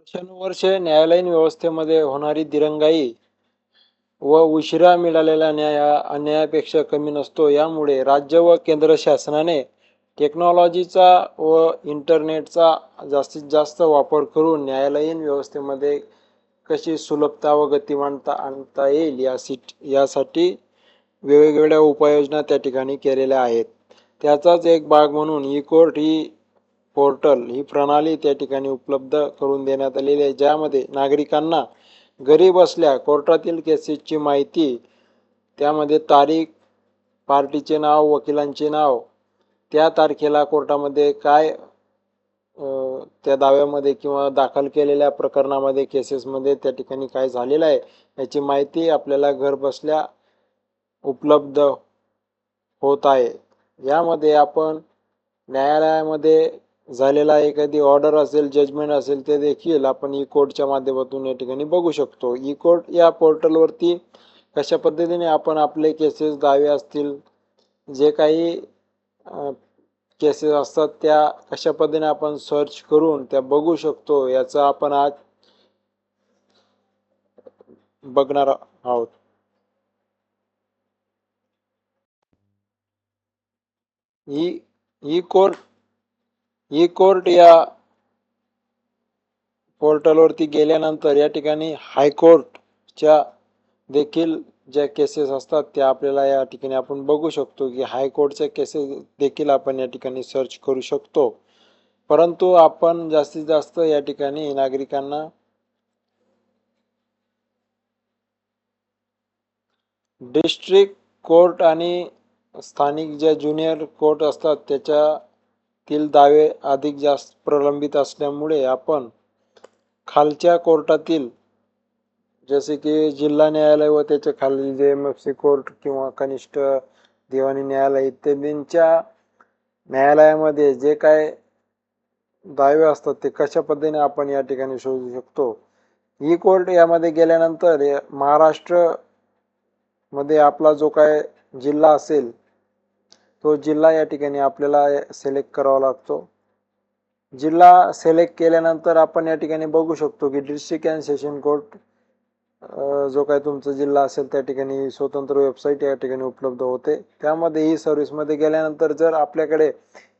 वर्षानुवर्षे न्यायालयीन व्यवस्थेमध्ये होणारी दिरंगाई व उशिरा मिळालेला न्याय हा अन्यायापेक्षा कमी नसतो. यामुळे राज्य व केंद्र शासनाने टेक्नॉलॉजीचा व इंटरनेटचा जास्तीत जास्त वापर करून न्यायालयीन व्यवस्थेमध्ये कशी सुलभता व गतिमानता आणता येईल यासाठी यासाठी वेगवेगळ्या उपाययोजना त्या ठिकाणी केलेल्या आहेत. त्याचाच एक भाग म्हणून ई कोर्ट ही पोर्टल ही प्रणाली त्या ठिकाणी उपलब्ध करून देण्यात आलेली आहे ज्यामध्ये नागरिकांना घरी बसल्या कोर्टातील केसेसची माहिती त्यामध्ये तारीख पार्टीचे नाव वकिलांचे नाव त्या तारखेला कोर्टामध्ये काय त्या दाव्यामध्ये किंवा दाखल केलेल्या प्रकरणामध्ये केसेसमध्ये त्या ठिकाणी काय झालेलं आहे याची माहिती आपल्याला घर बसल्या उपलब्ध होत आहे. यामध्ये आपण न्यायालयामध्ये झालेला एखादी ऑर्डर असेल जजमेंट असेल ते देखील आपण ई कोर्टच्या माध्यमातून या ठिकाणी बघू शकतो. ई कोर्ट या पोर्टलवरती कशा पद्धतीने आपण आपले केसेस दावे असतील जे काही केसेस असतात त्या कशा पद्धतीने आपण सर्च करून त्या बघू शकतो याचा आपण आज बघणार आहोत. E e court e court या पोर्टलवरती गेल्यानंतर या ठिकाणी हायकोर्टच्या देखील ज्या केसेस असतात त्या आपल्याला या ठिकाणी आपण बघू शकतो की हायकोर्टच्या केसेस देखील आपण या ठिकाणी सर्च करू शकतो. परंतु आपण जास्तीत जास्त या ठिकाणी नागरिकांना डिस्ट्रिक्ट कोर्ट आणि स्थानिक ज्या ज्युनियर कोर्ट असतात त्याच्या तील दावे अधिक जास्त प्रलंबित असल्यामुळे आपण खालच्या कोर्टातील जसे की जिल्हा न्यायालय व त्याच्याखाली जे एम एफ सी कोर्ट किंवा कनिष्ठ दिवाणी न्यायालय इत्यादींच्या न्यायालयामध्ये जे काय दावे असतात ते कशा पद्धतीने आपण या ठिकाणी शोधू शकतो? ई कोर्ट यामध्ये गेल्यानंतर महाराष्ट्रमध्ये आपला जो काय जिल्हा असेल तो जिल्हा या ठिकाणी आपल्याला सिलेक्ट करावा लागतो. जिल्हा सिलेक्ट केल्यानंतर आपण या ठिकाणी बघू शकतो की डिस्ट्रिक्ट अँड सेशन कोर्ट जो काय तुमचा जिल्हा असेल त्या ठिकाणी स्वतंत्र वेबसाईट या ठिकाणी उपलब्ध होते. त्यामध्ये ही सर्व्हिसमध्ये गेल्यानंतर जर आपल्याकडे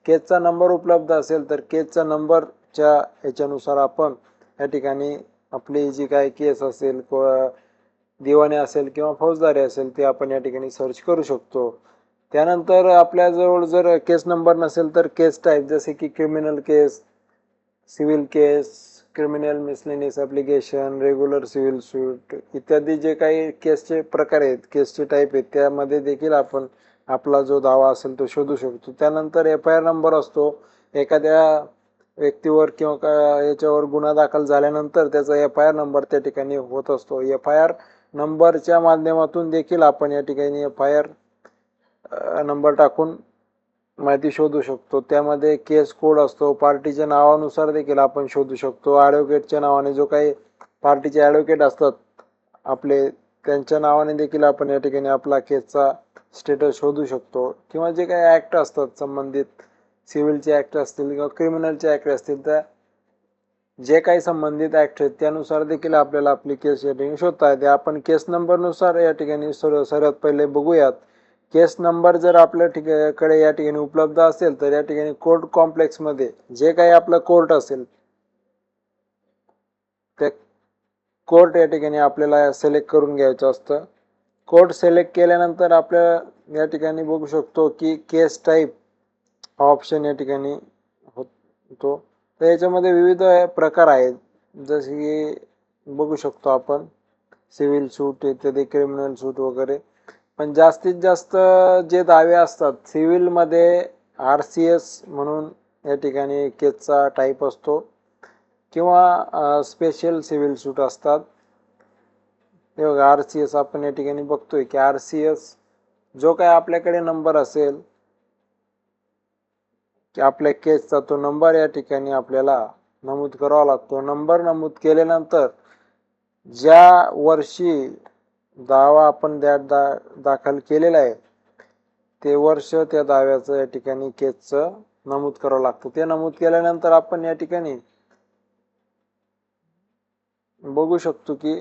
केसचा नंबर उपलब्ध असेल तर केसचा नंबरच्या याच्यानुसार आपण या ठिकाणी आपली जी काय केस असेल दिवाणी असेल किंवा फौजदारी असेल ते आपण या ठिकाणी सर्च करू शकतो. त्यानंतर आपल्याजवळ जर केस नंबर नसेल तर केस टाईप जसे की criminal case civil case criminal miscellaneous application regular civil suit इत्यादी जे काही केसचे प्रकार आहेत केसचे टाईप आहेत त्यामध्ये देखील आपण आपला जो दावा असेल तो शोधू शकतो. त्यानंतर एफ आय आर नंबर असतो. एखाद्या व्यक्तीवर किंवा का याच्यावर गुन्हा दाखल झाल्यानंतर त्याचा एफ आय आर नंबर त्या ठिकाणी होत असतो. एफ आय आर नंबरच्या माध्यमातून देखील आपण या ठिकाणी एफ आय आर नंबर टाकून माहिती शोधू शकतो. त्यामध्ये केस कोड असतो. पार्टीच्या नावानुसार देखील आपण शोधू शकतो. ॲडव्होकेटच्या नावाने जो काही पार्टीचे ॲडव्होकेट असतात आपले त्यांच्या नावाने देखील आपण या ठिकाणी आपला केसचा स्टेटस शोधू शकतो. किंवा जे काही ॲक्ट असतात संबंधित सिव्हिलचे ॲक्ट असतील किंवा क्रिमिनलचे ॲक्ट असतील त्या जे काही संबंधित ॲक्ट आहेत त्यानुसार देखील आपल्याला आपली केस या ठिकाणी शोधता येते. आपण केस नंबरनुसार या ठिकाणी सर्व सर्वात पहिले बघूयात. केस नंबर जर आपल्या ठिकाकडे या ठिकाणी उपलब्ध असेल तर या ठिकाणी कोर्ट कॉम्प्लेक्समध्ये जे काही आपलं कोर्ट असेल ते कोर्ट या ठिकाणी आपल्याला सिलेक्ट करून घ्यायचं असतं. कोर्ट सिलेक्ट केल्यानंतर आपल्या या ठिकाणी बघू शकतो की केस टाईप हा ऑप्शन या ठिकाणी होतो. तर याच्यामध्ये विविध प्रकार आहेत. जसे की बघू शकतो आपण सिव्हिल सूट इत्यादी क्रिमिनल सूट वगैरे. पण जास्तीत जास्त जे दावे असतात सिव्हिलमध्ये आर सी एस म्हणून या ठिकाणी केसचा टाईप असतो किंवा स्पेशल सिव्हिल सूट असतात. हे बघा आर सी एस आपण या ठिकाणी बघतोय की आर सी एस जो काय आपल्याकडे नंबर असेल की आपल्या केसचा तो नंबर या ठिकाणी आपल्याला नमूद करावा लागतो. नंबर नमूद केल्यानंतर ज्या वर्षी दावा आपण त्या दा दाखल केलेला आहे. ते वर्ष त्या दाव्याचं या ठिकाणी केसचं नमूद करावं लागतं. ते नमूद केल्यानंतर आपण या ठिकाणी बघू शकतो की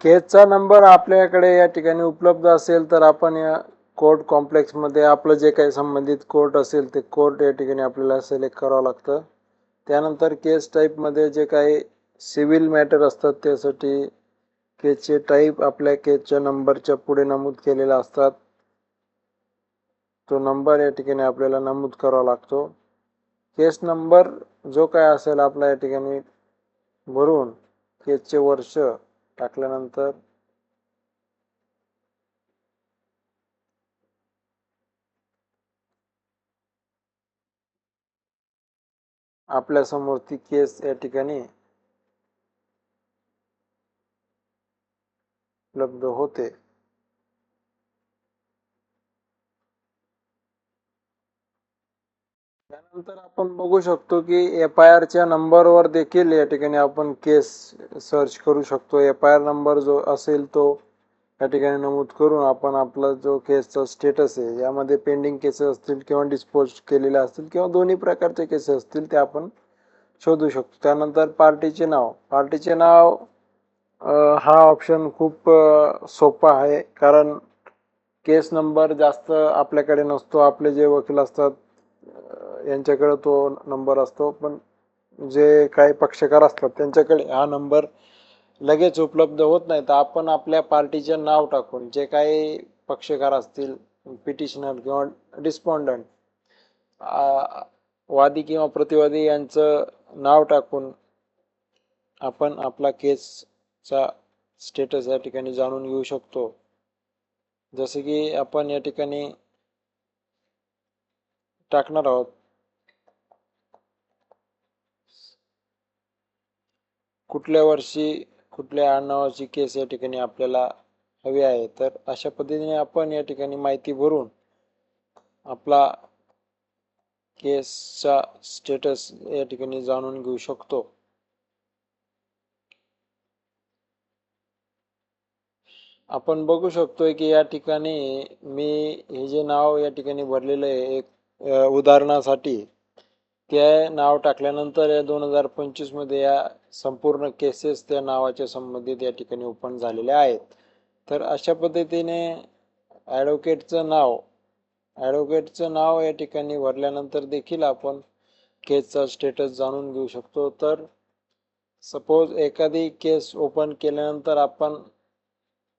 केसचा नंबर आपल्याकडे या ठिकाणी उपलब्ध असेल तर आपण या कोर्ट कॉम्प्लेक्समध्ये आपलं जे काही संबंधित कोर्ट असेल ते कोर्ट या ठिकाणी आपल्याला सिलेक्ट करावं लागतं. त्यानंतर केस टाईपमध्ये जे काही सिव्हिल मॅटर असतात त्यासाठी केसचे टाईप आपल्या केसच्या नंबरच्या पुढे नमूद केलेला असतात. तो नंबर या ठिकाणी आपल्याला नमूद करावा लागतो. केस नंबर जो काय असेल आपला या ठिकाणी भरून केसचे वर्ष टाकल्यानंतर आपल्यासमोर ती केस या ठिकाणी उपलब्ध होते. त्यानंतर आपण बघू शकतो की एफ आय आरच्या नंबरवर देखील या ठिकाणी आपण केस सर्च करू शकतो. एफ आय आर नंबर जो असेल तो या ठिकाणी नमूद करून आपण आपला जो केसचा स्टेटस आहे यामध्ये पेंडिंग केसेस असतील किंवा डिस्पोज केलेले असतील किंवा दोन्ही प्रकारचे केसेस असतील ते आपण शोधू शकतो. त्यानंतर पार्टीचे नाव. पार्टीचे नाव हा ऑप्शन खूप सोपा आहे. कारण केस नंबर जास्त आपल्याकडे नसतो. आपले जे वकील असतात यांच्याकडे तो नंबर असतो. पण जे काही पक्षकार असतात त्यांच्याकडे हा नंबर लगेच उपलब्ध होत नाही. तर आपण आपल्या पार्टीचे नाव टाकून जे काही पक्षकार असतील पिटिशनर किंवा डिस्पॉन्डंट वादी किंवा प्रतिवादी यांचं नाव टाकून आपण आपला केस चा स्टेटस या ठिकाणी जाणून घेऊ शकतो. जसे की आपण या ठिकाणी टाकणार आहोत. कुठल्या वर्षी कुठल्या आडनावाची केस या ठिकाणी आपल्याला हवी आहे? तर अशा पद्धतीने आपण या ठिकाणी माहिती भरून आपला केसचा स्टेटस या ठिकाणी जाणून घेऊ शकतो. आपण बघू शकतोय की या ठिकाणी मी हे जे नाव या ठिकाणी भरलेलं आहे एक उदाहरणासाठी ते नाव टाकल्यानंतर या दोन हजार पंचवीसमध्ये या संपूर्ण केसेस त्या नावाच्या संबंधित या ठिकाणी ओपन झालेल्या आहेत. तर अशा पद्धतीने ॲडव्होकेटचं नाव ॲडव्होकेटचं नाव या ठिकाणी भरल्यानंतर देखील आपण केसचा स्टेटस जाणून घेऊ शकतो. तर सपोज एखादी केस ओपन केल्यानंतर आपण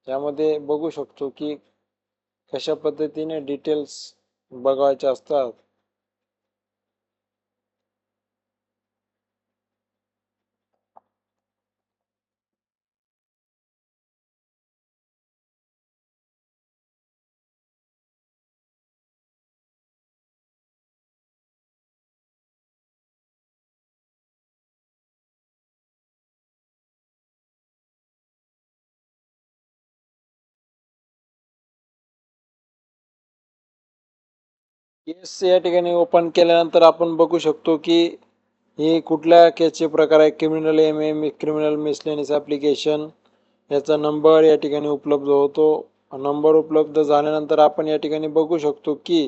यामध्ये बघू शकतो की कशा पद्धतीने डिटेल्स बघायचे असतात. केस या ठिकाणी ओपन केल्यानंतर आपण बघू शकतो की हे कुठल्या केसचे प्रकार आहे criminal M M criminal miscellaneous application याचा नंबर या ठिकाणी उपलब्ध होतो. नंबर उपलब्ध झाल्यानंतर आपण या ठिकाणी बघू शकतो की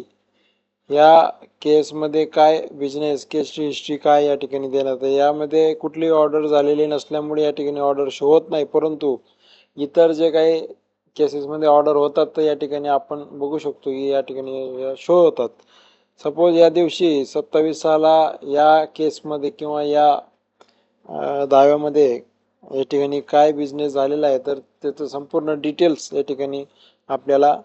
या केसमध्ये काय बिझनेस केसची हिस्ट्री काय या ठिकाणी देण्यात आहे? यामध्ये कुठली ऑर्डर झालेली नसल्यामुळे या ठिकाणी ऑर्डर शो होत नाही. परंतु इतर जे काही केसेसमध्ये ऑर्डर होतात तर या ठिकाणी आपण बघू शकतो की या ठिकाणी शो होतात. सपोज या दिवशी सत्तावीस साला या केसमध्ये किंवा या दाव्यामध्ये या ठिकाणी काय बिझनेस झालेला आहे तर त्याचं संपूर्ण डिटेल्स या ठिकाणी आपल्याला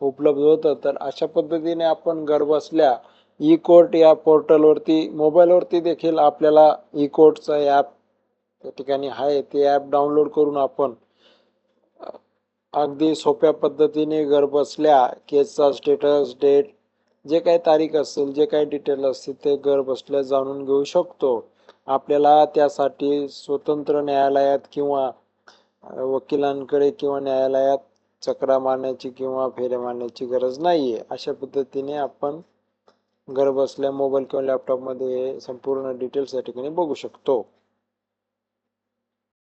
उपलब्ध होतं. तर अशा पद्धतीने आपण घरबसल्या ई कोर्ट या पोर्टलवरती मोबाईलवरती देखील आपल्याला ई कोर्टचं ॲप या ठिकाणी आहे. ते ॲप डाउनलोड करून आपण अगदी सोप्या पद्धतीने घरबसल्या केसचा स्टेटस डेट जे काही तारीख असेल जे काही डिटेल असतील ते घर बसल्या जाणून घेऊ शकतो. आपल्याला त्यासाठी स्वतंत्र न्यायालयात किंवा वकिलांकडे किंवा न्यायालयात चक्रा मारण्याची किंवा फेऱ्या मारण्याची गरज नाही आहे अशा पद्धतीने आपण घर बसल्या मोबाईल किंवा लॅपटॉपमध्ये हे संपूर्ण डिटेल्स या ठिकाणी बघू शकतो.